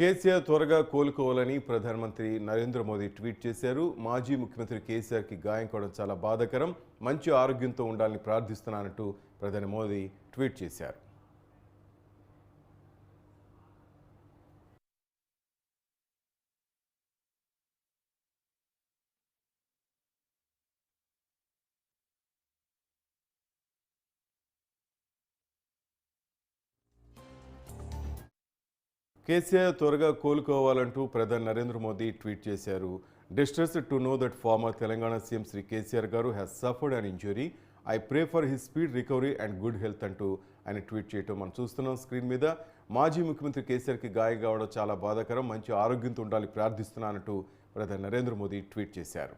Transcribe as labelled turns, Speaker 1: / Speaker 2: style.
Speaker 1: కేసీఆర్ త్వరగా కోలుకోవాలని ప్రధానమంత్రి నరేంద్ర మోదీ ట్వీట్ చేశారు. మాజీ ముఖ్యమంత్రి కేసీఆర్కి గాయం కావడం చాలా బాధాకరం. మంచి ఆరోగ్యంతో ఉండాలని ప్రార్థిస్తున్నానంటూ ప్రధాని మోదీ ట్వీట్ చేశారు. కేసీఆర్ త్వరగా కోలుకోవాలంటూ ప్రధాని నరేంద్ర మోదీ ట్వీట్ చేశారు. Distress to know that former Telangana CM Shri KCR garu has suffered an injury I pray for his speed recovery and good health అంటూ ఆయన ట్వీట్ చేయటం మనం చూస్తున్నాం స్క్రీన్ మీద. మాజీ ముఖ్యమంత్రి కేసీఆర్కి గాయం కావడం చాలా బాధాకరం. మంచి ఆరోగ్యంతో ఉండాలి ప్రార్థిస్తున్నానంటూ ప్రధాని నరేంద్ర మోదీ ట్వీట్ చేశారు.